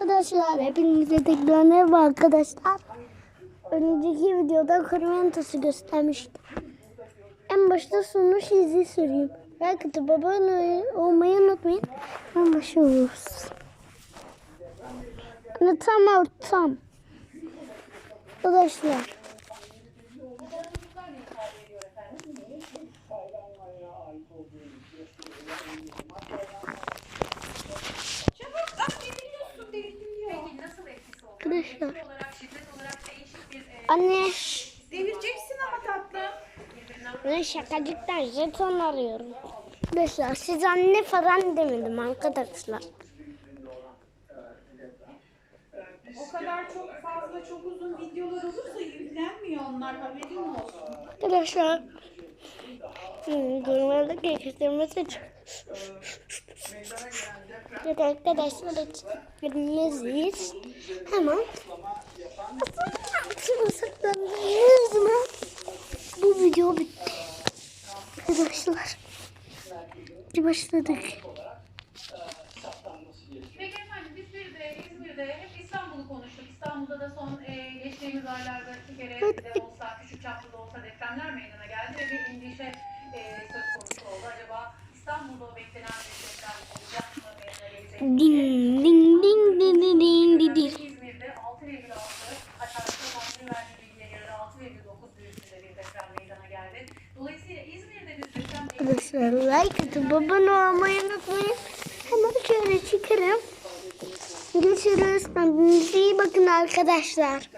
Arkadaşlar hepinize tekrar merhaba arkadaşlar. Önceki videoda kırmentası göstermiştim. En başta sonuç izi süreyim. Belki de abone olmayı unutmayın. Ben başlıyoruz. Ne tam ortam. Arkadaşlar. Arkadaşlar. E, Anne. Devireceksin ama tatlım. Ben şakacıktan jeton arıyorum. Arkadaşlar siz anne falan demedim arkadaşlar. O kadar çok fazla çok uzun videolar olursa yüklenmiyor onlar haberin olsun. Arkadaşlar. Durmalı geçiştirmesi için. Arkadaşlar çıkabiliriz. Hemen. Şimdi saklandığımız zaman bu video bitti. Arkadaşlar. Başladık. Peki efendim biz bir de İzmir'de hep İstanbul'u konuştuk. İstanbul'da da son e, geçtiğimiz aylarda iki kere de olsa, küçük çaplı da olsa depremler meydana geldi ve bir endişe e, söz konusu oldu. Acaba İstanbul'da o beklenen bir deprem olacak mı meydana gelecek mi? İzmir'de 6,6 hatta son verdiği bilgiye göre 6,9 büyüklüğünde bir deprem meydana geldi. Dolayısıyla İzmir'de bir deprem Arkadaşlar like atıp abone olmayı unutmayın. Hemen şöyle çıkarım. Görüşürüz. Kendinize iyi bakın arkadaşlar.